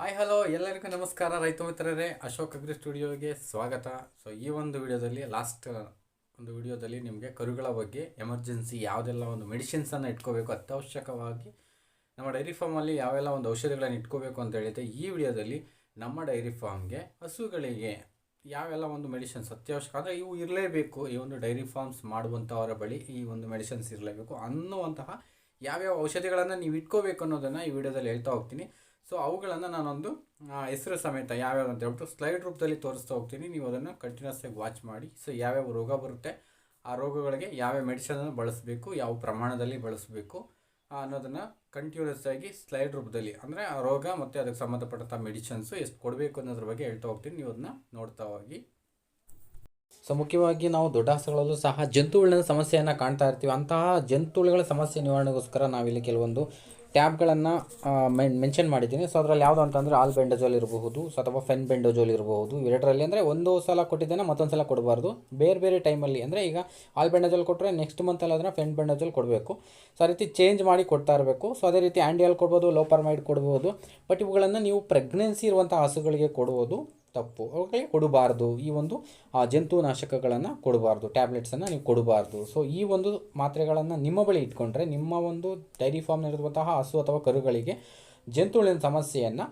Hi hello ಎಲ್ಲರಿಗೂ ನಮಸ್ಕಾರ. ರೈತ ಮಿತ್ರರೇ, ಅಶೋಕ್ ಅಗ್ರಿ ಸ್ಟುಡಿಯೋಗೆ ಸ್ವಾಗತ. ಸೊ ಈ ಒಂದು ವಿಡಿಯೋದಲ್ಲಿ ಲಾಸ್ಟ್ ಒಂದು ವಿಡಿಯೋದಲ್ಲಿ ನಿಮಗೆ ಕರುಗಳ ಬಗ್ಗೆ ಎಮರ್ಜೆನ್ಸಿ ಯಾವುದೆಲ್ಲ ಒಂದು ಮೆಡಿಸಿನ್ಸನ್ನು ಇಟ್ಕೋಬೇಕು, ಅತ್ಯವಶ್ಯಕವಾಗಿ ನಮ್ಮ ಡೈರಿ ಫಾರ್ಮಲ್ಲಿ ಯಾವೆಲ್ಲ ಒಂದು ಔಷಧಿಗಳನ್ನು ಇಟ್ಕೋಬೇಕು ಅಂತ ಹೇಳಿದ್ರೆ, ಈ ವಿಡಿಯೋದಲ್ಲಿ ನಮ್ಮ ಡೈರಿ ಫಾರ್ಮ್ಗೆ ಹಸುಗಳಿಗೆ ಯಾವೆಲ್ಲ ಒಂದು ಮೆಡಿಸಿನ್ಸ್ ಅತ್ಯವಶ್ಯಕ, ಅಂದರೆ ಇವು ಇರಲೇಬೇಕು, ಈ ಒಂದು ಡೈರಿ ಫಾರ್ಮ್ಸ್ ಮಾಡುವಂಥವರ ಬಳಿ ಈ ಒಂದು ಮೆಡಿಸಿನ್ಸ್ ಇರಲೇಬೇಕು ಅನ್ನುವಂತಹ ಯಾವ್ಯಾವ ಔಷಧಿಗಳನ್ನು ನೀವು ಇಟ್ಕೋಬೇಕು ಅನ್ನೋದನ್ನು ಈ ವಿಡಿಯೋದಲ್ಲಿ ಹೇಳ್ತಾ ಹೋಗ್ತೀನಿ. ಸೊ ಅವುಗಳನ್ನು ನಾನೊಂದು ಹೆಸರು ಸಮೇತ ಯಾವ್ಯಾವ ಅಂತ ಹೇಳ್ಬಿಟ್ಟು ಸ್ಲೈಡ್ ರೂಪದಲ್ಲಿ ತೋರಿಸ್ತಾ ಹೋಗ್ತೀನಿ. ನೀವು ಅದನ್ನು ಕಂಟಿನ್ಯೂಸ್ ಆಗಿ ವಾಚ್ ಮಾಡಿ. ಸೊ ಯಾವ್ಯಾವ ರೋಗ ಬರುತ್ತೆ, ಆ ರೋಗಗಳಿಗೆ ಯಾವ್ಯಾವ ಮೆಡಿಸನನ್ನು ಬಳಸಬೇಕು, ಯಾವ ಪ್ರಮಾಣದಲ್ಲಿ ಬಳಸಬೇಕು ಅನ್ನೋದನ್ನು ಕಂಟಿನ್ಯೂಸ್ ಆಗಿ ಸ್ಲೈಡ್ ರೂಪದಲ್ಲಿ ಅಂದರೆ ಆ ರೋಗ ಮತ್ತು ಅದಕ್ಕೆ ಸಂಬಂಧಪಟ್ಟಂಥ ಮೆಡಿಸಿನ್ಸು ಎಷ್ಟು ಕೊಡಬೇಕು ಅನ್ನೋದ್ರ ಬಗ್ಗೆ ಹೇಳ್ತಾ ಹೋಗ್ತೀನಿ. ನೀವು ಅದನ್ನ ನೋಡ್ತಾ ಹೋಗಿ. ಸೊ ಮುಖ್ಯವಾಗಿ ನಾವು ದೊಡ್ಡ ಹಸುಗಳಲ್ಲೂ ಸಹ ಜಂತುಹುಳಿನ ಸಮಸ್ಯೆಯನ್ನು ಕಾಣ್ತಾ ಇರ್ತೀವಿ. ಅಂತಹ ಜಂತುಹುಳುಗಳ ಸಮಸ್ಯೆ ನಿವಾರಣೆಗೋಸ್ಕರ ನಾವಿಲ್ಲಿ ಕೆಲವೊಂದು ಟ್ಯಾಬ್ಗಳನ್ನು ಮೆನ್ಷನ್ ಮಾಡಿದ್ದೀನಿ. ಸೊ ಅದರಲ್ಲಿ ಯಾವುದು ಅಂತಂದರೆ ಆಲ್ ಬೆಂಡಜೋಲ್ ಇರಬಹುದು ಸೊ ಅಥವಾ ಫೆನ್ ಬೆಂಡೋಜೋಲ್ ಇರಬಹುದು. ಎರಡರಲ್ಲಿ ಅಂದರೆ ಒಂದು ಸಲ ಕೊಟ್ಟಿದ್ದೇನೆ, ಮತ್ತೊಂದು ಸಲ ಕೊಡಬಾರ್ದು. ಬೇರೆ ಬೇರೆ ಟೈಮಲ್ಲಿ ಅಂದರೆ ಈಗ ಆಲ್ ಬೆಂಡಜೋಲ್ ಕೊಟ್ಟರೆ ನೆಕ್ಸ್ಟ್ ಮಂತಲ್ಲಿ ಅದನ್ನು ಫೆನ್ ಬೆಂಡಜೋಲ್ ಕೊಡಬೇಕು. ಸೊ ಆ ರೀತಿ ಚೇಂಜ್ ಮಾಡಿ ಕೊಡ್ತಾ ಇರಬೇಕು. ಸೊ ಅದೇ ರೀತಿ ಆ್ಯಂಡಿಯಲ್ ಕೊಡ್ಬೋದು, ಲೋಪರ್ಮೈಡ್ ಕೊಡ್ಬೋದು. ಬಟ್ ಇವುಗಳನ್ನು ನೀವು ಪ್ರೆಗ್ನೆನ್ಸಿ ಇರುವಂಥ ಹಸುಗಳಿಗೆ ಕೊಡುವುದು ತಪ್ಪು. ಅವುಗಳಿಗೆ ಕೊಡಬಾರ್ದು. ಈ ಒಂದು ಜಂತುನಾಶಕಗಳನ್ನು ಕೊಡಬಾರ್ದು. ಟ್ಯಾಬ್ಲೆಟ್ಸನ್ನು ನೀವು ಕೊಡಬಾರ್ದು. ಸೊ ಈ ಒಂದು ಮಾತ್ರೆಗಳನ್ನು ನಿಮ್ಮ ಬಳಿ ಇಟ್ಕೊಂಡ್ರೆ, ನಿಮ್ಮ ಒಂದು ಡೈರಿ ಫಾರ್ಮ್ನಲ್ಲಿರುವಂತಹ ಹಸು ಅಥವಾ ಕರುಗಳಿಗೆ ಜಂತುಳಿನ ಸಮಸ್ಯೆಯನ್ನು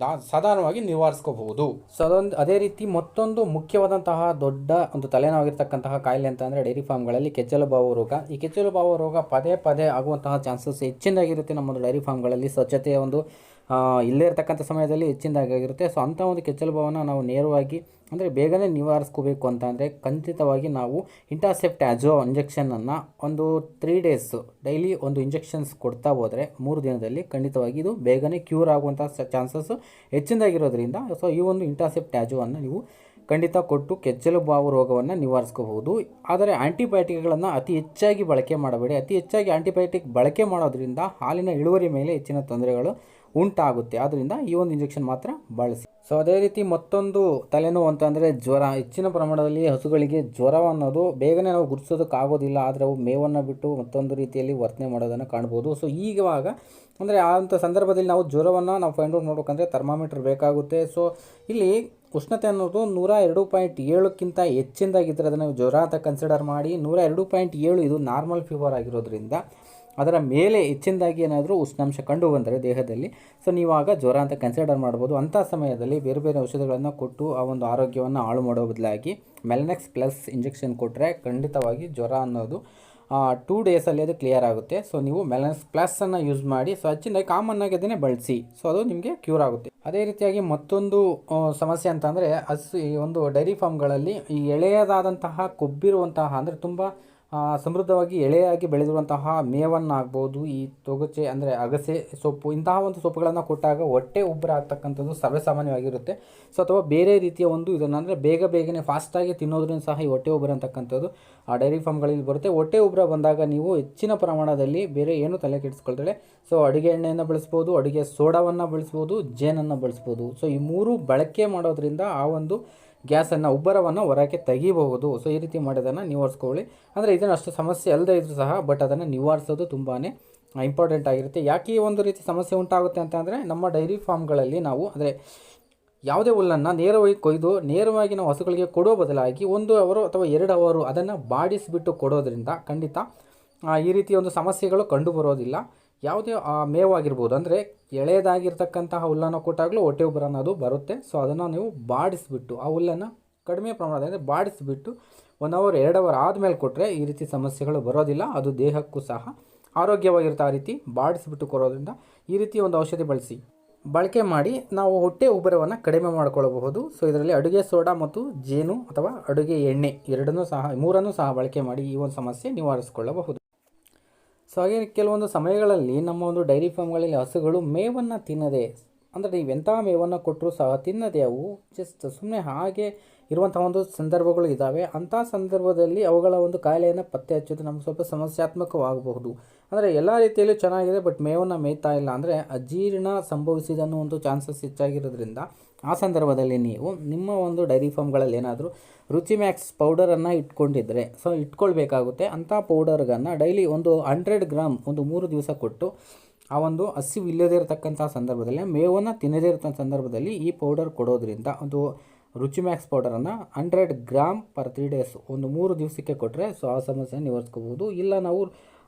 ದಾ, ಸಾಧಾರಣವಾಗಿ ನಿವಾರಿಸ್ಕೋಬಹುದು. ಸೊ ಅದೊಂದು, ಅದೇ ರೀತಿ ಮತ್ತೊಂದು ಮುಖ್ಯವಾದಂತಹ ದೊಡ್ಡ ಒಂದು ತಲೆನೋವಾಗಿರ್ತಕ್ಕಂತಹ ಕಾಯಿಲೆ ಅಂತ ಅಂದರೆ ಡೈರಿ ಫಾರ್ಮ್ಗಳಲ್ಲಿ ಕೆಚ್ಚಲು ಬಾವು ರೋಗ. ಈ ಕೆಚ್ಚಲು ಬಾವು ರೋಗ ಪದೇ ಪದೇ ಆಗುವಂತಹ ಚಾನ್ಸಸ್ ಹೆಚ್ಚಿನದಾಗಿರುತ್ತೆ ನಮ್ಮ ಡೈರಿ ಫಾರ್ಮ್ಗಳಲ್ಲಿ ಸ್ವಚ್ಛತೆಯ ಒಂದು ಇಲ್ಲೇ ಇರತಕ್ಕಂಥ ಸಮಯದಲ್ಲಿ ಹೆಚ್ಚಿನದಾಗಿರುತ್ತೆ ಸೊ ಅಂಥ ಒಂದು ಕೆಚ್ಚಲು ಭಾವನ ನಾವು ನೇರವಾಗಿ ಅಂದರೆ ಬೇಗನೆ ನಿವಾರಿಸ್ಕೋಬೇಕು ಅಂತ ಅಂದರೆ ಖಂಡಿತವಾಗಿ ನಾವು ಇಂಟಾಸೆಪ್ಟ್ ಆಜೋ ಇಂಜೆಕ್ಷನನ್ನು ಒಂದು ತ್ರೀ ಡೇಸ್ ಡೈಲಿ ಒಂದು ಇಂಜೆಕ್ಷನ್ಸ್ ಕೊಡ್ತಾ ಹೋದರೆ ಮೂರು ದಿನದಲ್ಲಿ ಖಂಡಿತವಾಗಿ ಇದು ಬೇಗನೆ ಕ್ಯೂರ್ ಆಗುವಂಥ ಚಾನ್ಸಸ್ ಹೆಚ್ಚಿನದಾಗಿರೋದ್ರಿಂದ. ಸೊ ಈ ಒಂದು ಇಂಟಾಸೆಪ್ಟ್ ಆಜೋವನ್ನು ನೀವು ಖಂಡಿತ ಕೊಟ್ಟು ಕೆಚ್ಚಲು ಬಾವು ರೋಗವನ್ನು ನಿವಾರಿಸ್ಕೋಬಹುದು. ಆದರೆ ಆ್ಯಂಟಿಬಯೋಟಿಕ್ಗಳನ್ನು ಅತಿ ಹೆಚ್ಚಾಗಿ ಬಳಕೆ ಮಾಡಬೇಡಿ. ಅತಿ ಹೆಚ್ಚಾಗಿ ಆ್ಯಂಟಿಬಯೋಟಿಕ್ ಬಳಕೆ ಮಾಡೋದ್ರಿಂದ ಹಾಲಿನ ಇಳುವರಿ ಮೇಲೆ ಹೆಚ್ಚಿನ ತೊಂದರೆಗಳು ಉಂಟಾಗುತ್ತೆ. ಆದ್ದರಿಂದ ಈ ಒಂದು ಇಂಜೆಕ್ಷನ್ ಮಾತ್ರ ಬಳಸಿ. ಸೊ ಅದೇ ರೀತಿ ಮತ್ತೊಂದು ತಲೆನೋವು ಅಂತಂದರೆ ಜ್ವರ. ಹೆಚ್ಚಿನ ಪ್ರಮಾಣದಲ್ಲಿ ಹಸುಗಳಿಗೆ ಜ್ವರ ಅನ್ನೋದು ಬೇಗನೆ ನಾವು ಗುರುತಿಸೋದಕ್ಕಾಗೋದಿಲ್ಲ. ಆದರೆ ಅವು ಮೇವನ್ನು ಬಿಟ್ಟು ಮತ್ತೊಂದು ರೀತಿಯಲ್ಲಿ ವರ್ತನೆ ಮಾಡೋದನ್ನು ಕಾಣ್ಬೋದು. ಸೊ ಈಗವಾಗ ಅಂದರೆ ಅಂಥ ಸಂದರ್ಭದಲ್ಲಿ ನಾವು ಜ್ವರವನ್ನು ನಾವು ಫೈಂಡ್ ಔಟ್ ನೋಡ್ಬೇಕಂದ್ರೆ ಥರ್ಮಾಮೀಟರ್ ಬೇಕಾಗುತ್ತೆ. ಸೊ ಇಲ್ಲಿ ಉಷ್ಣತೆ ಅನ್ನೋದು ನೂರ ಎರಡು ಪಾಯಿಂಟ್ ಏಳಕ್ಕಿಂತ ಹೆಚ್ಚಿನದಾಗಿದ್ದರೆ ಅದನ್ನು ಜ್ವರ ಅಂತ ಕನ್ಸಿಡರ್ ಮಾಡಿ ನೂರ ಎರಡು ಪಾಯಿಂಟ್ ಏಳು ಇದು ನಾರ್ಮಲ್ ಫೀವರ್ ಆಗಿರೋದ್ರಿಂದ ಅದರ ಮೇಲೆ ಹೆಚ್ಚಿನದಾಗಿ ಏನಾದರೂ ಉಷ್ಣಾಂಶ ಕಂಡು ಬಂದರೆ ದೇಹದಲ್ಲಿ, ಸೊ ನೀವಾಗ ಜ್ವರ ಅಂತ ಕನ್ಸಿಡರ್ ಮಾಡ್ಬೋದು. ಅಂಥ ಸಮಯದಲ್ಲಿ ಬೇರೆ ಬೇರೆ ಔಷಧಿಗಳನ್ನು ಕೊಟ್ಟು ಆ ಒಂದು ಆರೋಗ್ಯವನ್ನು ಹಾಳು ಮಾಡೋ ಬದಲಾಗಿ ಮೆಲನೆಕ್ಸ್ ಪ್ಲಸ್ ಇಂಜೆಕ್ಷನ್ ಕೊಟ್ಟರೆ ಖಂಡಿತವಾಗಿ ಜ್ವರ ಅನ್ನೋದು ಟೂ ಡೇಸಲ್ಲಿ ಅದು ಕ್ಲಿಯರ್ ಆಗುತ್ತೆ. ಸೊ ನೀವು ಮೆಲನೆಕ್ಸ್ ಪ್ಲಸ್ಸನ್ನು ಯೂಸ್ ಮಾಡಿ, ಸೊ ಹೆಚ್ಚಿನದಾಗಿ ಕಾಮನ್ ಆಗಿ ಅದನ್ನೇ ಬಳಸಿ. ಸೊ ಅದು ನಿಮಗೆ ಕ್ಯೂರ್ ಆಗುತ್ತೆ. ಅದೇ ರೀತಿಯಾಗಿ ಮತ್ತೊಂದು ಸಮಸ್ಯೆ ಅಂತಂದರೆ ಹಸು, ಈ ಒಂದು ಡೈರಿ ಫಾರ್ಮ್ಗಳಲ್ಲಿ ಈ ಎಳೆಯದಾದಂತಹ, ಕೊಬ್ಬಿರುವಂತಹ, ಅಂದರೆ ತುಂಬ ಸಮೃದ್ಧವಾಗಿ ಎಳೆಯಾಗಿ ಬೆಳೆದಿರುವಂತಹ ಮೇವನ್ನಾಗ್ಬೋದು, ಈ ತೊಗಚೆ ಅಂದರೆ ಅಗಸೆ ಸೊಪ್ಪು, ಇಂತಹ ಒಂದು ಸೊಪ್ಪುಗಳನ್ನು ಕೊಟ್ಟಾಗ ಹೊಟ್ಟೆ ಉಬ್ಬರ ಆಗ್ತಕ್ಕಂಥದ್ದು ಸರ್ವೇಸಾಮಾನ್ಯವಾಗಿರುತ್ತೆ. ಸೊ ಅಥವಾ ಬೇರೆ ರೀತಿಯ ಒಂದು ಇದನ್ನು ಅಂದರೆ ಬೇಗ ಬೇಗನೆ ಫಾಸ್ಟಾಗಿ ತಿನ್ನೋದ್ರಿಂದ ಸಹ ಈ ಹೊಟ್ಟೆ ಉಬ್ಬರ ಅಂತಕ್ಕಂಥದ್ದು ಆ ಡೈರಿ ಫಾರ್ಮ್ಗಳಲ್ಲಿ ಬರುತ್ತೆ. ಹೊಟ್ಟೆ ಉಬ್ಬರ ಬಂದಾಗ ನೀವು ಹೆಚ್ಚಿನ ಪ್ರಮಾಣದಲ್ಲಿ ಬೇರೆ ಏನು ತಲೆ ಕೆಡಿಸ್ಕೊಳ್ತಾಳೆ ಸೊ, ಅಡುಗೆ ಎಣ್ಣೆಯನ್ನು ಬಳಸ್ಬೋದು, ಅಡುಗೆ ಸೋಡಾವನ್ನು ಬಳಸ್ಬೋದು, ಜೇನನ್ನು ಬಳಸ್ಬೋದು. ಸೊ, ಈ ಮೂರು ಬಳಕೆ ಮಾಡೋದ್ರಿಂದ ಆ ಒಂದು ಗ್ಯಾಸನ್ನು, ಉಬ್ಬರವನ್ನು ಹೊರಕ್ಕೆ ತೆಗಿಬಹುದು. ಸೊ, ಈ ರೀತಿ ಮಾಡೋದನ್ನು ನಿವಾರಿಸ್ಕೊಳ್ಳಿ. ಅಂದರೆ ಇದನ್ನು ಅಷ್ಟು ಸಮಸ್ಯೆ ಅಲ್ಲದೆ ಇದ್ರೂ ಸಹ, ಬಟ್ ಅದನ್ನು ನಿವಾರಿಸೋದು ತುಂಬಾ ಇಂಪಾರ್ಟೆಂಟ್ ಆಗಿರುತ್ತೆ. ಯಾಕೆ ಒಂದು ರೀತಿ ಸಮಸ್ಯೆ ಉಂಟಾಗುತ್ತೆ ಅಂತ ನಮ್ಮ ಡೈರಿ ಫಾರ್ಮ್ಗಳಲ್ಲಿ ನಾವು, ಅಂದರೆ ಯಾವುದೇ ಹುಲ್ಲನ್ನು ನೇರವಾಗಿ ಕೊಯ್ದು ನೇರವಾಗಿ ನಾವು ಹಸುಗಳಿಗೆ ಕೊಡೋ ಬದಲಾಗಿ ಒಂದು ಅವರು ಅಥವಾ ಎರಡು ಅವರು ಅದನ್ನು ಬಾಡಿಸಿಬಿಟ್ಟು ಕೊಡೋದ್ರಿಂದ ಖಂಡಿತ ಈ ರೀತಿಯ ಒಂದು ಸಮಸ್ಯೆಗಳು ಕಂಡು ಬರೋದಿಲ್ಲ ಯಾವುದೇ ಮೇವಾಗಿರ್ಬೋದು, ಅಂದರೆ ಎಳೆಯದಾಗಿರ್ತಕ್ಕಂತಹ ಹುಲ್ಲನ್ನು ಕೊಟ್ಟಾಗಲೂ ಹೊಟ್ಟೆ ಉಬ್ಬರ ಅನ್ನೋದು ಬರುತ್ತೆ. ಸೊ ಅದನ್ನು ನೀವು ಬಾಡಿಸಿಬಿಟ್ಟು, ಆ ಹುಲ್ಲನ್ನು ಕಡಿಮೆ ಪ್ರಮಾಣದಲ್ಲಿ ಬಾಡಿಸಿಬಿಟ್ಟು ಒನ್ ಅವರ್ ಎರಡು ಅವರ್ ಆದಮೇಲೆ ಕೊಟ್ಟರೆ ಈ ರೀತಿ ಸಮಸ್ಯೆಗಳು ಬರೋದಿಲ್ಲ. ಅದು ದೇಹಕ್ಕೂ ಸಹ ಆರೋಗ್ಯವಾಗಿರುತ್ತೆ ಆ ರೀತಿ ಬಾಡಿಸಿಬಿಟ್ಟು ಕೊಡೋದ್ರಿಂದ ಈ ರೀತಿ ಒಂದು ಔಷಧಿ ಬಳಸಿ. ಬಳಕೆ ಮಾಡಿ ನಾವು ಹೊಟ್ಟೆ ಉಬ್ಬರವನ್ನು ಕಡಿಮೆ ಮಾಡಿಕೊಳ್ಳಬಹುದು ಸೊ ಇದರಲ್ಲಿ ಅಡುಗೆ ಸೋಡಾ ಮತ್ತು ಜೇನು ಅಥವಾ ಅಡುಗೆ ಎಣ್ಣೆ ಎರಡನ್ನೂ ಸಹ, ಮೂರನ್ನು ಸಹ ಬಳಕೆ ಮಾಡಿ ಈ ಒಂದು ಸಮಸ್ಯೆ ನಿವಾರಿಸಿಕೊಳ್ಳಬಹುದು. ಸೊ ಹಾಗೆ ಕೆಲವೊಂದು ಸಮಯಗಳಲ್ಲಿ ನಮ್ಮ ಒಂದು ಡೈರಿ ಫಾರ್ಮ್ಗಳಲ್ಲಿ ಹಸುಗಳು ಮೇವನ್ನು ತಿನ್ನದೆ ಅಂದರೆ ನೀವು ಎಂಥ ಮೇವನ್ನು ಕೊಟ್ಟರೂ ಸಹ ತಿನ್ನದೆ ಅವು ಜಸ್ಟ್ ಸುಮ್ಮನೆ ಹಾಗೆ ಇರುವಂಥ ಒಂದು ಸಂದರ್ಭಗಳು ಇದ್ದಾವೆ. ಅಂಥ ಸಂದರ್ಭದಲ್ಲಿ ಅವುಗಳ ಒಂದು ಕಾಯಿಲೆಯನ್ನು ಪತ್ತೆ ಹಚ್ಚೋದು ನಮ್ಗೆ ಸ್ವಲ್ಪ ಸಮಸ್ಯಾತ್ಮಕವಾಗಬಹುದು. ಅಂದರೆ ಎಲ್ಲ ರೀತಿಯಲ್ಲೂ ಚೆನ್ನಾಗಿದೆ ಬಟ್ ಮೇವನ್ನು ಮೇಯ್ತಾ ಇಲ್ಲ ಅಂದರೆ ಅಜೀರ್ಣ ಸಂಭವಿಸಿದನ್ನು ಒಂದು ಚಾನ್ಸಸ್ ಹೆಚ್ಚಾಗಿರೋದ್ರಿಂದ ಆ ಸಂದರ್ಭದಲ್ಲಿ ನೀವು ನಿಮ್ಮ ಒಂದು ಡೈರಿ ಫಾರ್ಮ್ಗಳಲ್ಲಿ ಏನಾದರೂ ರುಚಿ ಮ್ಯಾಕ್ಸ್ ಪೌಡರನ್ನು ಇಟ್ಕೊಂಡಿದ್ರೆ ಸೊ ಇಟ್ಕೊಳ್ಬೇಕಾಗುತ್ತೆ. ಅಂಥ ಪೌಡರ್ಗನ್ನು ಡೈಲಿ ಒಂದು ಹಂಡ್ರೆಡ್ ಗ್ರಾಮ್ ಒಂದು ಮೂರು ದಿವಸ ಕೊಟ್ಟು ಆ ಒಂದು ಹಸಿವು ಇಲ್ಲದೇ ಇರತಕ್ಕಂಥ ಸಂದರ್ಭದಲ್ಲಿ, ಮೇವನ್ನು ತಿನ್ನದೇ ಇರತಕ್ಕಂಥ ಸಂದರ್ಭದಲ್ಲಿ ಈ ಪೌಡರ್ ಕೊಡೋದ್ರಿಂದ, ಒಂದು ರುಚಿ max ಪೌಡರನ್ನು hundred gram per three days ಒಂದು ಮೂರು ದಿವಸಕ್ಕೆ ಕೊಟ್ಟರೆ ಸೊ ಆ ಸಮಸ್ಯೆ ನಿವಾರಿಸ್ಕೋಬೋದು ಇಲ್ಲ ನಾವು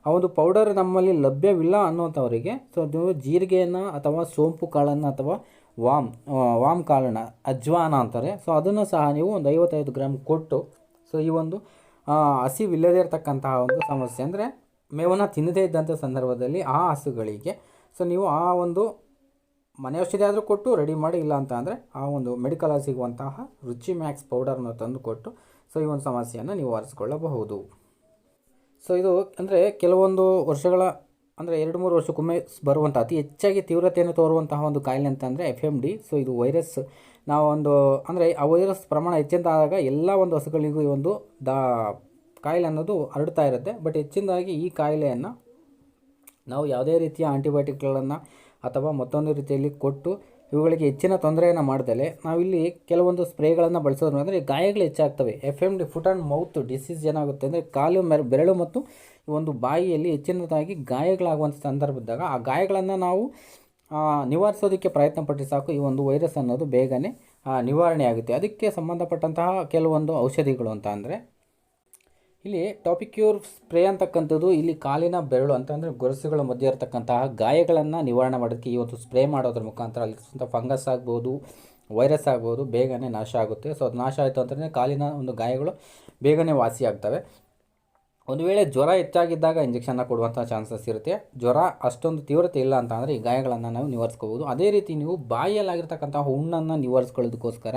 ಆ ಒಂದು ಪೌಡರ್ ನಮ್ಮಲ್ಲಿ ಲಭ್ಯವಿಲ್ಲ ಅನ್ನೋಂಥವರಿಗೆ ಸೊ ನೀವು ಜೀರಿಗೆಯನ್ನು ಅಥವಾ ಸೋಂಪು ಕಾಳನ್ನು ಅಥವಾ ವಾಮ್ ವಾಮ್ ಕಾಳನ್ನು ಅಜ್ವಾನ ಅಂತಾರೆ, ಸೊ ಅದನ್ನು ಸಹ ನೀವು ಒಂದು ಐವತ್ತೈದು ಗ್ರಾಮ್ ಕೊಟ್ಟು, ಸೊ ಈ ಒಂದು ಹಸಿವಿಲ್ಲದೇ ಇರತಕ್ಕಂತಹ ಒಂದು ಸಮಸ್ಯೆ ಅಂದರೆ ಮೇವನ್ನು ತಿನ್ನದೇ ಇದ್ದಂಥ ಸಂದರ್ಭದಲ್ಲಿ ಆ ಹಸುಗಳಿಗೆ ಸೊ ನೀವು ಆ ಒಂದು ಮನೆ ಔಷಧಿ ಆದರೂ ಕೊಟ್ಟು ರೆಡಿ ಮಾಡಿ, ಇಲ್ಲ ಅಂತ ಅಂದರೆ ಆ ಒಂದು ಮೆಡಿಕಲಲ್ಲಿ ಸಿಗುವಂತಹ ರುಚಿ ಮ್ಯಾಕ್ಸ್ ಪೌಡರ್ನ ತಂದು ಕೊಟ್ಟು ಸೊ ಈ ಒಂದು ಸಮಸ್ಯೆಯನ್ನು ನೀವು ಆರಿಸಿಕೊಳ್ಳಬಹುದು. ಸೊ ಇದು ಅಂದರೆ ಕೆಲವೊಂದು ವರ್ಷಗಳ, ಅಂದರೆ ಎರಡು ಮೂರು ವರ್ಷಕ್ಕೊಮ್ಮೆ ಬರುವಂಥ ಅತಿ ಹೆಚ್ಚಾಗಿ ತೀವ್ರತೆಯನ್ನು ತೋರುವಂತಹ ಒಂದು ಕಾಯಿಲೆ ಅಂತ ಅಂದರೆ ಎಫ್ ಎಂ ಡಿ ಸೊ ಇದು ವೈರಸ್ ನಾವು ಒಂದು ಅಂದರೆ ಆ ವೈರಸ್ ಪ್ರಮಾಣ ಹೆಚ್ಚಿಂದಾದಾಗ ಎಲ್ಲ ಒಂದು ಹಸುಗಳಿಗೂ ಈ ಒಂದು ದಾ ಕಾಯಿಲೆ ಅನ್ನೋದು ಹರಡ್ತಾ ಇರುತ್ತೆ. ಬಟ್ ಹೆಚ್ಚಿನದಾಗಿ ಈ ಕಾಯಿಲೆಯನ್ನು ನಾವು ಯಾವುದೇ ರೀತಿಯ ಆಂಟಿಬಯೋಟಿಕ್ಗಳನ್ನು ಅಥವಾ ಮತ್ತೊಂದು ರೀತಿಯಲ್ಲಿ ಕೊಟ್ಟು ಇವುಗಳಿಗೆ ಹೆಚ್ಚಿನ ತೊಂದರೆಯನ್ನು ಮಾಡ್ದಲೆ ನಾವಿಲ್ಲಿ ಕೆಲವೊಂದು ಸ್ಪ್ರೇಗಳನ್ನು ಬಳಸೋದ್ರ ಅಂದರೆ ಗಾಯಗಳು ಹೆಚ್ಚಾಗ್ತವೆ. F M D foot and mouth disease ಏನಾಗುತ್ತೆ ಅಂದರೆ ಕಾಲು, ಮೆರ, ಬೆರಳು ಮತ್ತು ಒಂದು ಬಾಯಿಯಲ್ಲಿ ಹೆಚ್ಚಿನದಾಗಿ ಗಾಯಗಳಾಗುವಂಥ ಸಂದರ್ಭದಾಗ ಆ ಗಾಯಗಳನ್ನು ನಾವು ನಿವಾರಿಸೋದಕ್ಕೆ ಪ್ರಯತ್ನ ಪಟ್ಟರೆ ಸಾಕು. ಈ ಒಂದು ವೈರಸ್ ಅನ್ನೋದು ಬೇಗನೆ ನಿವಾರಣೆ ಆಗುತ್ತೆ ಅದಕ್ಕೆ ಸಂಬಂಧಪಟ್ಟಂತಹ ಕೆಲವೊಂದು ಔಷಧಿಗಳು ಅಂತ ಅಂದರೆ ಇಲ್ಲಿ ಟಾಪಿಕ್ಯೂರ್ ಸ್ಪ್ರೇ ಅಂತಕ್ಕಂಥದ್ದು ಇಲ್ಲಿ ಕಾಲಿನ ಬೆರಳು ಅಂತಂದರೆ ಗೊರಸುಗಳ ಮಧ್ಯೆ ಇರತಕ್ಕಂತಹ ಗಾಯಗಳನ್ನು ನಿವಾರಣೆ ಮಾಡೋದಕ್ಕೆ ಈ ಒಂದು ಸ್ಪ್ರೇ ಮಾಡೋದ್ರ ಮುಖಾಂತರ ಅಲ್ಲಿರ್ತಕ್ಕಂಥ ಫಂಗಸ್ ಆಗ್ಬೋದು, ವೈರಸ್ ಆಗ್ಬೋದು, ಬೇಗನೆ ನಾಶ ಆಗುತ್ತೆ. ಸೊ ಅದು ನಾಶ ಆಯಿತು ಅಂತಂದರೆ ಕಾಲಿನ ಒಂದು ಗಾಯಗಳು ಬೇಗನೆ ವಾಸಿ ಆಗ್ತವೆ. ಒಂದು ವೇಳೆ ಜ್ವರ ಹೆಚ್ಚಾಗಿದ್ದಾಗ ಇಂಜೆಕ್ಷನ್ನ ಕೊಡುವಂಥ ಚಾನ್ಸಸ್ ಇರುತ್ತೆ. ಜ್ವರ ಅಷ್ಟೊಂದು ತೀವ್ರತೆ ಇಲ್ಲ ಅಂತ ಅಂದರೆ ಈ ಗಾಯಗಳನ್ನು ನಾವು ನಿವಾರಿಸ್ಕೋಬೋದು. ಅದೇ ರೀತಿ ನೀವು ಬಾಯಿಯಲ್ಲಾಗಿರ್ತಕ್ಕಂಥ ಹುಣ್ಣನ್ನು ನಿವಾರಿಸ್ಕೊಳ್ಳೋದಕ್ಕೋಸ್ಕರ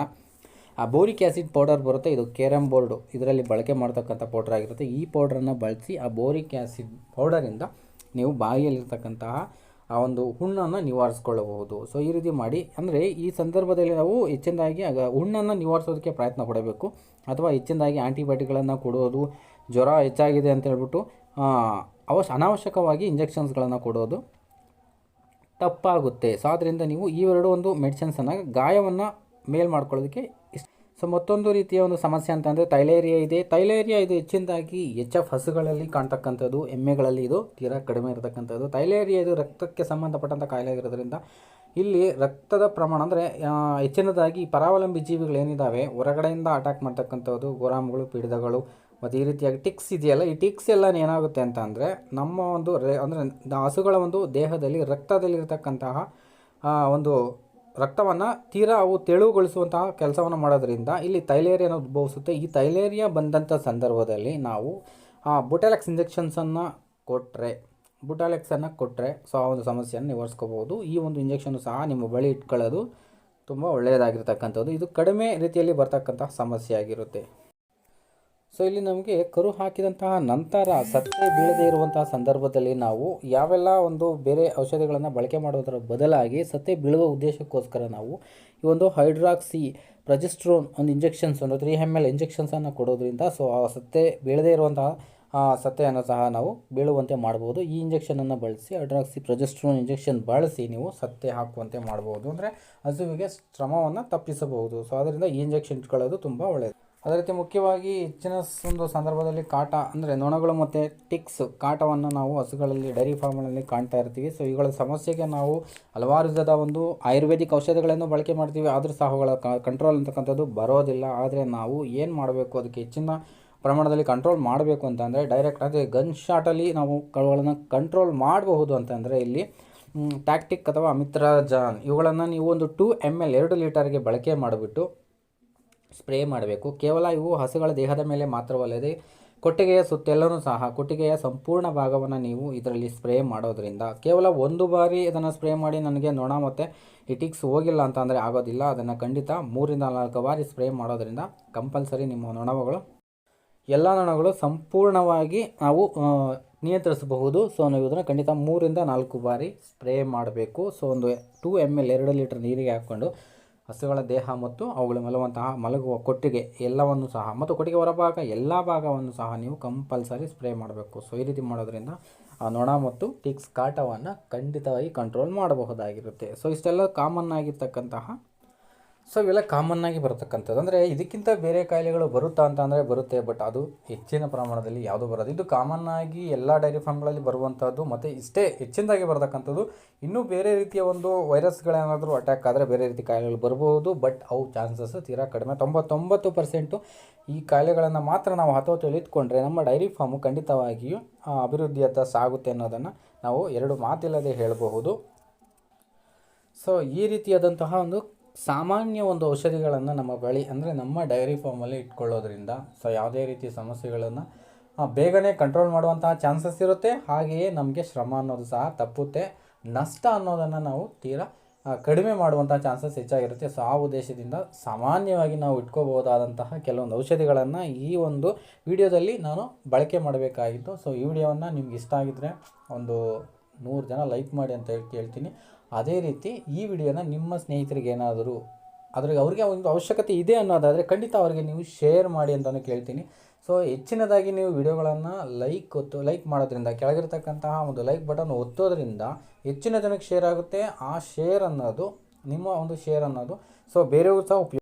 ಆ ಬೋರಿಕ್ ಆ್ಯಸಿಡ್ ಪೌಡರ್ ಬರುತ್ತೆ, ಇದು ಕೇರಮ್ ಬೋರ್ಡು ಇದರಲ್ಲಿ ಬಳಕೆ ಮಾಡ್ತಕ್ಕಂಥ ಪೌಡರ್ ಆಗಿರುತ್ತೆ. ಈ ಪೌಡ್ರನ್ನು ಬಳಸಿ ಆ ಬೋರಿಕ್ ಆ್ಯಸಿಡ್ ಪೌಡರಿಂದ ನೀವು ಬಾಯಿಯಲ್ಲಿರ್ತಕ್ಕಂತಹ ಆ ಒಂದು ಹುಣ್ಣನ್ನು ನಿವಾರಿಸ್ಕೊಳ್ಳಬಹುದು. ಸೊ ಈ ರೀತಿ ಮಾಡಿ, ಅಂದರೆ ಈ ಸಂದರ್ಭದಲ್ಲಿ ನಾವು ಹೆಚ್ಚಿನದಾಗಿ ಆಗ ಹುಣ್ಣನ್ನು ನಿವಾರಿಸೋದಕ್ಕೆ ಪ್ರಯತ್ನ ಪಡಬೇಕು. ಅಥವಾ ಹೆಚ್ಚಿನದಾಗಿ ಆ್ಯಂಟಿಬಯೋಟಿಕ್ಗಳನ್ನು ಕೊಡೋದು, ಜ್ವರ ಹೆಚ್ಚಾಗಿದೆ ಅಂತ ಹೇಳ್ಬಿಟ್ಟು ಅವಶ್ಯ, ಅನಾವಶ್ಯಕವಾಗಿ ಇಂಜೆಕ್ಷನ್ಸ್ಗಳನ್ನು ಕೊಡೋದು ತಪ್ಪಾಗುತ್ತೆ. ಸೊ ಆದ್ದರಿಂದ ನೀವು ಈ ಎರಡು ಒಂದು ಮೆಡಿಸಿನ್ಸನ್ನು ಗಾಯವನ್ನು ಮೇಲ್ ಮಾಡ್ಕೊಳ್ಳೋದಕ್ಕೆ ಇಷ್ಟ. ಸೊ ಮತ್ತೊಂದು ರೀತಿಯ ಒಂದು ಸಮಸ್ಯೆ ಅಂತಂದರೆ ತೈಲೇರಿಯಾ ಇದೆ. ತೈಲೇರಿಯಾ ಇದು ಹೆಚ್ಚಿನದಾಗಿ ಎಚ್ ಎಫ್ ಹಸುಗಳಲ್ಲಿ ಕಾಣ್ತಕ್ಕಂಥದ್ದು, ಎಮ್ಮೆಗಳಲ್ಲಿ ಇದು ತೀರಾ ಕಡಿಮೆ ಇರತಕ್ಕಂಥದ್ದು. ತೈಲೇರಿಯಾ ಇದು ರಕ್ತಕ್ಕೆ ಸಂಬಂಧಪಟ್ಟಂಥ ಕಾಯಿಲೆ ಇರೋದ್ರಿಂದ ಇಲ್ಲಿ ರಕ್ತದ ಪ್ರಮಾಣ ಅಂದರೆ ಹೆಚ್ಚಿನದಾಗಿ ಪರಾವಲಂಬಿ ಜೀವಿಗಳು ಏನಿದ್ದಾವೆ ಹೊರಗಡೆಯಿಂದ ಅಟ್ಯಾಕ್ ಮಾಡ್ತಕ್ಕಂಥದ್ದು, ಗೋರಾಮ್ಗಳು, ಪೀಡಿತಗಳು, ಮತ್ತು ಈ ರೀತಿಯಾಗಿ ಟಿಕ್ಸ್ ಇದೆಯಲ್ಲ, ಈ ಟಿಕ್ಸ್ ಎಲ್ಲ ಏನಾಗುತ್ತೆ ಅಂತ ಅಂದರೆ, ನಮ್ಮ ಒಂದು ರೇ, ಅಂದರೆ, ಹಸುಗಳ ಒಂದು ದೇಹದಲ್ಲಿ, ರಕ್ತದಲ್ಲಿರತಕ್ಕಂತಹ ಒಂದು ರಕ್ತವನ್ನು ತೀರಾ ಅವು ತೆಳುಗೊಳಿಸುವಂತಹ ಕೆಲಸವನ್ನು ಮಾಡೋದ್ರಿಂದ ಇಲ್ಲಿ ತೈಲೇರಿಯಾನ ಉದ್ಭವಿಸುತ್ತೆ. ಈ ತೈಲೇರಿಯಾ ಬಂದಂಥ ಸಂದರ್ಭದಲ್ಲಿ ನಾವು ಬುಟಾಲೆಕ್ಸ್ ಇಂಜೆಕ್ಷನ್ಸನ್ನು ಕೊಟ್ಟರೆ ಬುಟಾಲೆಕ್ಸನ್ನು ಕೊಟ್ಟರೆ ಸೊ ಆ ಒಂದು ಸಮಸ್ಯೆಯನ್ನು ನಿವಾರಿಸ್ಕೋಬೋದು. ಈ ಒಂದು ಇಂಜೆಕ್ಷನ್ ಸಹ ನಿಮ್ಮ ಬಳಿ ಇಟ್ಕೊಳ್ಳೋದು ತುಂಬ ಒಳ್ಳೆಯದಾಗಿರ್ತಕ್ಕಂಥದ್ದು. ಇದು ಕಡಿಮೆ ರೀತಿಯಲ್ಲಿ ಬರ್ತಕ್ಕಂತಹ ಸಮಸ್ಯೆ ಆಗಿರುತ್ತೆ ಸೊ ಇಲ್ಲಿ ನಮಗೆ ಕರು ಹಾಕಿದಂತಹ ನಂತರ ಸತ್ತೆ ಬೀಳದೇ ಇರುವಂತಹ ಸಂದರ್ಭದಲ್ಲಿ ನಾವು ಯಾವೆಲ್ಲ ಒಂದು ಬೇರೆ ಔಷಧಿಗಳನ್ನು ಬಳಕೆ ಮಾಡೋದರ ಬದಲಾಗಿ ಸತ್ತೆ ಬೀಳುವ ಉದ್ದೇಶಕ್ಕೋಸ್ಕರ ನಾವು ಈ ಒಂದು ಹೈಡ್ರಾಕ್ಸಿ, ಪ್ರಜಿಸ್ಟ್ರೋನ್ ಒಂದು ಇಂಜೆಕ್ಷನ್ಸ್, ಒಂದು ತ್ರೀ ಎಂ ಎಲ್ ಇಂಜೆಕ್ಷನ್ಸನ್ನು ಕೊಡೋದ್ರಿಂದ ಸೊ, ಆ ಸತ್ತೆ ಬೀಳದೇ ಇರುವಂತಹ ಸತ್ತೆಯನ್ನು ಸಹ ನಾವು ಬೀಳುವಂತೆ ಮಾಡ್ಬೋದು. ಈ ಇಂಜೆಕ್ಷನನ್ನು ಬಳಸಿ, ಹೈಡ್ರಾಕ್ಸಿ, ಪ್ರೊಜೆಸ್ಟ್ರೋನ್ ಇಂಜೆಕ್ಷನ್ ಬಳಸಿ ನೀವು ಸತ್ತೆ ಹಾಕುವಂತೆ ಮಾಡ್ಬೋದು. ಅಂದರೆ ಹಸುವಿಗೆ ಶ್ರಮವನ್ನು ತಪ್ಪಿಸಬಹುದು. ಸೊ, ಅದರಿಂದ ಈ ಇಂಜೆಕ್ಷನ್ ಇಟ್ಕೊಳ್ಳೋದು ತುಂಬ ಒಳ್ಳೆಯದು ಅದೇ ರೀತಿ ಮುಖ್ಯವಾಗಿ ಹೆಚ್ಚಿನ ಒಂದು ಸಂದರ್ಭದಲ್ಲಿ ಕಾಟ ಅಂದರೆ ನೊಣಗಳು ಮತ್ತು ಟಿಕ್ಸ್ ಕಾಟವನ್ನು ನಾವು ಹಸುಗಳಲ್ಲಿ, ಡೈರಿ ಫಾರ್ಮ್ಗಳಲ್ಲಿ ಕಾಣ್ತಾ ಇರ್ತೀವಿ. ಸೊ ಇವುಗಳ ಸಮಸ್ಯೆಗೆ ನಾವು ಹಲವಾರು ವಿಧದ ಒಂದು ಆಯುರ್ವೇದಿಕ್ ಔಷಧಿಗಳನ್ನು ಬಳಕೆ ಮಾಡ್ತೀವಿ. ಆದರೂ ಸಹ ಅವುಗಳ ಕಂಟ್ರೋಲ್ ಅಂತಕ್ಕಂಥದ್ದು ಬರೋದಿಲ್ಲ. ಆದರೆ ನಾವು ಏನು ಮಾಡಬೇಕು? ಅದಕ್ಕೆ ಹೆಚ್ಚಿನ ಪ್ರಮಾಣದಲ್ಲಿ ಕಂಟ್ರೋಲ್ ಮಾಡಬೇಕು ಅಂತಂದರೆ ಡೈರೆಕ್ಟ್ ಅದೇ ಗನ್ ಶಾಟಲ್ಲಿ ನಾವು ಕಳುಗಳನ್ನು ಕಂಟ್ರೋಲ್ ಮಾಡಬಹುದು ಅಂತಂದರೆ ಇಲ್ಲಿ ಟ್ಯಾಕ್ಟಿಕ್ ಅಥವಾ ಅಮಿತ್ರಾಜಾನ್ ಇವುಗಳನ್ನು ನೀವು ಒಂದು ಟೂ ಎಂ ಎಲ್ ಎರಡು ಲೀಟರ್ಗೆ ಬಳಕೆ ಮಾಡಿಬಿಟ್ಟು ಸ್ಪ್ರೇ ಮಾಡಬೇಕು. ಕೇವಲ ಇವು ಹಸುಗಳ ದೇಹದ ಮೇಲೆ ಮಾತ್ರವಲ್ಲದೆ ಕೊಟ್ಟಿಗೆಯ ಸುತ್ತೆಲ್ಲನೂ ಸಹ ಕೊಟ್ಟಿಗೆಯ ಸಂಪೂರ್ಣ ಭಾಗವನ್ನು ನೀವು ಇದರಲ್ಲಿ ಸ್ಪ್ರೇ ಮಾಡೋದ್ರಿಂದ. ಕೇವಲ ಒಂದು ಬಾರಿ ಇದನ್ನು ಸ್ಪ್ರೇ ಮಾಡಿ ನನಗೆ ನೊಣ ಮತ್ತು ಇಟಿಕ್ಸ್ ಹೋಗಿಲ್ಲ ಅಂತ ಅಂದರೆ ಆಗೋದಿಲ್ಲ. ಅದನ್ನು ಖಂಡಿತ ಮೂರಿಂದ ನಾಲ್ಕು ಬಾರಿ ಸ್ಪ್ರೇ ಮಾಡೋದ್ರಿಂದ ಕಂಪಲ್ಸರಿ ನಿಮ್ಮ ನೊಣಗಳು, ಎಲ್ಲ ನೊಣಗಳು ಸಂಪೂರ್ಣವಾಗಿ ನಾವು ನಿಯಂತ್ರಿಸಬಹುದು. ಸೊ, ನಾವು ಇದನ್ನು ಖಂಡಿತ ಮೂರಿಂದ ನಾಲ್ಕು ಬಾರಿ ಸ್ಪ್ರೇ ಮಾಡಬೇಕು. ಸೊ, ಒಂದು ಟೂ ಎಂ ಎಲ್ ಎರಡು ಲೀಟರ್ ನೀರಿಗೆ ಹಾಕ್ಕೊಂಡು ಹಸುಗಳ ದೇಹ ಮತ್ತು ಅವುಗಳು ಮಲಗುವಂತಹ, ಮಲಗುವ ಕೊಟ್ಟಿಗೆ ಎಲ್ಲವನ್ನು ಸಹ, ಮತ್ತು ಕೊಟ್ಟಿಗೆ ಹೊರಭಾಗ ಎಲ್ಲ ಭಾಗವನ್ನು ಸಹ ನೀವು ಕಂಪಲ್ಸರಿ ಸ್ಪ್ರೇ ಮಾಡಬೇಕು. ಸೊ ಈ ರೀತಿ ಮಾಡೋದ್ರಿಂದ ಆ ನೊಣ ಮತ್ತು ಟಿಕ್ಸ್ ಕಾಟವನ್ನು ಖಂಡಿತವಾಗಿ ಕಂಟ್ರೋಲ್ ಮಾಡಬಹುದಾಗಿರುತ್ತೆ. ಸೊ ಇಷ್ಟೆಲ್ಲ ಕಾಮನ್ ಆಗಿರ್ತಕ್ಕಂತಹ ಸೊ ಇವೆಲ್ಲ ಕಾಮನ್ ಆಗಿ ಬರತಕ್ಕಂಥದ್ದು. ಅಂದರೆ ಇದಕ್ಕಿಂತ ಬೇರೆ ಕಾಯಿಲೆಗಳು ಬರುತ್ತಾ ಅಂತ ಅಂದರೆ ಬರುತ್ತೆ ಬಟ್ ಅದು ಹೆಚ್ಚಿನ ಪ್ರಮಾಣದಲ್ಲಿ ಯಾವುದು ಬರೋದು ಇದು ಕಾಮನ್ ಆಗಿ ಎಲ್ಲ ಡೈರಿ ಫಾರ್ಮ್ಗಳಲ್ಲಿ ಬರುವಂಥದ್ದು ಮತ್ತು ಇಷ್ಟೇ ಹೆಚ್ಚಿನದಾಗಿ ಬರತಕ್ಕಂಥದ್ದು. ಇನ್ನೂ ಬೇರೆ ರೀತಿಯ ಒಂದು ವೈರಸ್ಗಳೇನಾದರೂ ಅಟ್ಯಾಕ್ ಆದರೆ ಬೇರೆ ರೀತಿ ಕಾಯಿಲೆಗಳು ಬರಬಹುದು ಬಟ್ ಅವು ಚಾನ್ಸಸ್ ತೀರಾ ಕಡಿಮೆ. ತೊಂಬತ್ತೊಂಬತ್ತು ಪರ್ಸೆಂಟು ಈ ಕಾಯಿಲೆಗಳನ್ನು ಮಾತ್ರ ನಾವು ಹತೋಟಿಯಲ್ಲಿ ಇಟ್ಕೊಂಡ್ರೆ ನಮ್ಮ ಡೈರಿ ಫಾರ್ಮು ಖಂಡಿತವಾಗಿಯೂ ಅಭಿವೃದ್ಧಿಯತ್ತ ಸಾಗುತ್ತೆ ಅನ್ನೋದನ್ನು ನಾವು ಎರಡು ಮಾತಿಲ್ಲದೆ ಹೇಳಬಹುದು. ಸೊ ಈ ರೀತಿಯಾದಂತಹ ಒಂದು ಸಾಮಾನ್ಯ ಒಂದು ಔಷಧಿಗಳನ್ನು ನಮ್ಮ ಬಳಿ, ಅಂದರೆ ನಮ್ಮ ಡೈರಿ ಫಾರ್ಮಲ್ಲಿ ಇಟ್ಕೊಳ್ಳೋದ್ರಿಂದ ಸೊ ಯಾವುದೇ ರೀತಿ ಸಮಸ್ಯೆಗಳನ್ನು ಬೇಗನೆ ಕಂಟ್ರೋಲ್ ಮಾಡುವಂತಹ ಚಾನ್ಸಸ್ ಇರುತ್ತೆ. ಹಾಗೆಯೇ ನಮಗೆ ಶ್ರಮ ಅನ್ನೋದು ಸಹ ತಪ್ಪುತ್ತೆ. ನಷ್ಟ ಅನ್ನೋದನ್ನು ನಾವು ತೀರಾ ಕಡಿಮೆ ಮಾಡುವಂಥ ಚಾನ್ಸಸ್ ಹೆಚ್ಚಾಗಿರುತ್ತೆ. ಸೊ, ಆ ಉದ್ದೇಶದಿಂದ ಸಾಮಾನ್ಯವಾಗಿ ನಾವು ಇಟ್ಕೋಬಹುದಾದಂತಹ ಕೆಲವೊಂದು ಔಷಧಿಗಳನ್ನು ಈ ಒಂದು ವಿಡಿಯೋದಲ್ಲಿ ನಾನು ಬಳಕೆ ಮಾಡಬೇಕಾಗಿತ್ತು. ಸೊ, ಈ ವಿಡಿಯೋವನ್ನು ನಿಮ್ಗೆ ಇಷ್ಟ ಆಗಿದ್ದರೆ ಒಂದು ನೂರು ಜನ ಲೈಕ್ ಮಾಡಿ ಅಂತ ಹೇಳಿ, ಕೇಳ್ತೀನಿ. ಅದೇ ರೀತಿ ಈ ವಿಡಿಯೋನ ನಿಮ್ಮ ಸ್ನೇಹಿತರಿಗೆ ಏನಾದರೂ ಅದ್ರಿಗೆ ಅವ್ರಿಗೆ ಒಂದು ಅವಶ್ಯಕತೆ ಇದೆ ಅನ್ನೋದಾದರೆ ಖಂಡಿತ ಅವರಿಗೆ ನೀವು ಶೇರ್ ಮಾಡಿ ಅಂತಲೂ ಕೇಳ್ತೀನಿ. ಸೊ ಹೆಚ್ಚಿನದಾಗಿ ನೀವು ವಿಡಿಯೋಗಳನ್ನು ಲೈಕ್ ಒತ್ತು ಲೈಕ್ ಮಾಡೋದ್ರಿಂದ, ಕೆಳಗಿರ್ತಕ್ಕಂತಹ ಒಂದು ಲೈಕ್ ಬಟನ್ ಒತ್ತೋದ್ರಿಂದ ಹೆಚ್ಚಿನ ಜನಕ್ಕೆ ಶೇರ್ ಆಗುತ್ತೆ. ಆ ಶೇರ್ ಅನ್ನೋದು, ನಿಮ್ಮ ಒಂದು ಶೇರ್ ಅನ್ನೋದು. ಸೊ ಬೇರೆಯವ್ರು ಸಹ ಉಪಯೋಗ